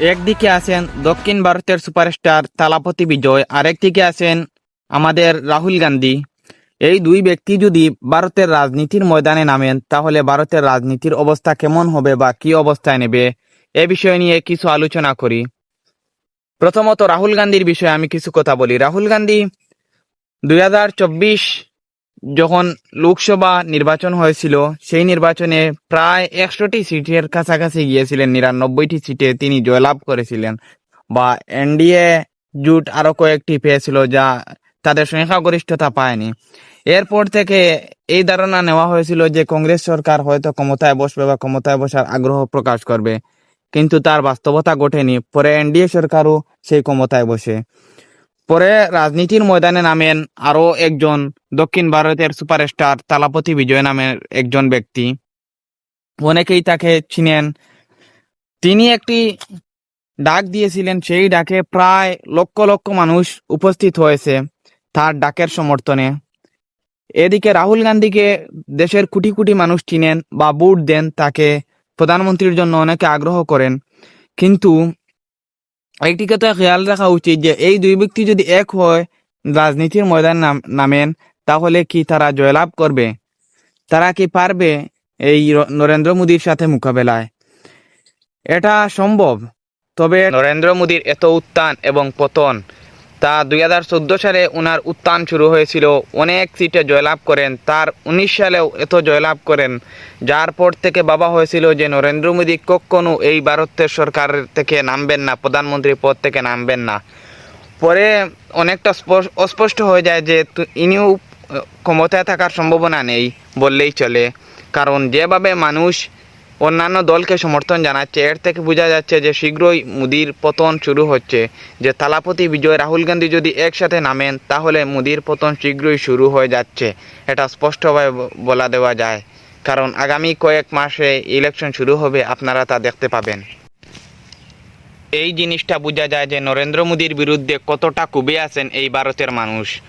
একদিকে আছেন দক্ষিণ ভারতের সুপারস্টার তালাপতি বিজয়, আরেকদিকে আছেন আমাদের রাহুল গান্ধী। এই দুই ব্যক্তি যদি ভারতের রাজনীতির ময়দানে নামেন, তাহলে ভারতের রাজনীতির অবস্থা কেমন হবে বা কি অবস্থায় নেবে, এ বিষয় নিয়ে কিছু আলোচনা করি। প্রথমত রাহুল গান্ধীর বিষয়ে আমি কিছু কথা বলি। রাহুল গান্ধী দুই হাজার চব্বিশ যখন লোকসভা নির্বাচন হয়েছিল, সেই নির্বাচনে প্রায় একশোটি সিটের কাছাকাছি গিয়েছিলেন, নিরানব্বইটি সিটে তিনি জয়লাভ করেছিলেন। বা এনডিএ জুট আরও কয়েকটি পেয়েছিল যা তাদের সংখ্যাগরিষ্ঠতা পায়নি। এরপর থেকে এই ধারণা নেওয়া হয়েছিল যে কংগ্রেস সরকার হয়তো ক্ষমতায় বসবে বা ক্ষমতায় বসার আগ্রহ প্রকাশ করবে। কিন্তু তার বাস্তবতা ঘটেনি। পরে এনডিএ সরকারও সেই ক্ষমতায় বসে। পরে রাজনীতির ময়দানে নামেন আরও একজন দক্ষিণ ভারতের সুপারস্টার তালাপতি বিজয় নামের একজন ব্যক্তি। অনেকেই তাকে চিনেন। তিনি একটি ডাক দিয়েছিলেন, সেই ডাকে প্রায় লক্ষ লক্ষ মানুষ উপস্থিত হয়েছে তার ডাকের সমর্থনে। এদিকে রাহুল গান্ধীকে দেশের কোটি কোটি মানুষ চিনেন বা ভোট দেন তাকে প্রধানমন্ত্রীর জন্য অনেকে আগ্রহ করেন। কিন্তু একটি কথা খেয়াল রাখা উচিত যে এই দুই ব্যক্তি যদি এক হয়, রাজনীতির ময়দান নামেন, তাহলে কি তারা জয়লাভ করবে? তারা কি পারবে এই নরেন্দ্র মোদীর সাথে মোকাবেলায়? এটা সম্ভব, তবে নরেন্দ্র মোদীর এত উত্থান এবং পতন তা দুই হাজার চোদ্দ সালে ওনার উত্থান শুরু হয়েছিল। অনেক সিটে জয়লাভ করেন। তার উনিশ সালেও এত জয়লাভ করেন। যার পর থেকে বাবা হয়েছিল যে নরেন্দ্র মোদী কখনো এই ভারতের সরকার থেকে নামবেন না প্রধানমন্ত্রী পদ থেকে নামবেন না। পরে অনেকটা স্পষ- অস্পষ্ট হয়ে যায় যে ইনিও ক্ষমতায় থাকার সম্ভাবনা নেই বললেই চলে। কারণ যেভাবে মানুষ অন্যান্য দলকে সমর্থন জানাচ্ছে। এর থেকে বোঝা যাচ্ছে যে শীঘ্রই মোদির পতন শুরু হচ্ছে। যে তালাপতি বিজয় রাহুল গান্ধী যদি একসাথে নামেন, তাহলে মোদির পতন শীঘ্রই শুরু হয়ে যাচ্ছে। এটা স্পষ্টভাবে বলা দেওয়া যায়। কারণ আগামী কয়েক মাসে ইলেকশন শুরু হবে, আপনারা তা দেখতে পাবেন। এই জিনিসটা বোঝা যায় যে নরেন্দ্র মোদীর বিরুদ্ধে কতটা কুবে আছেন এই ভারতের মানুষ।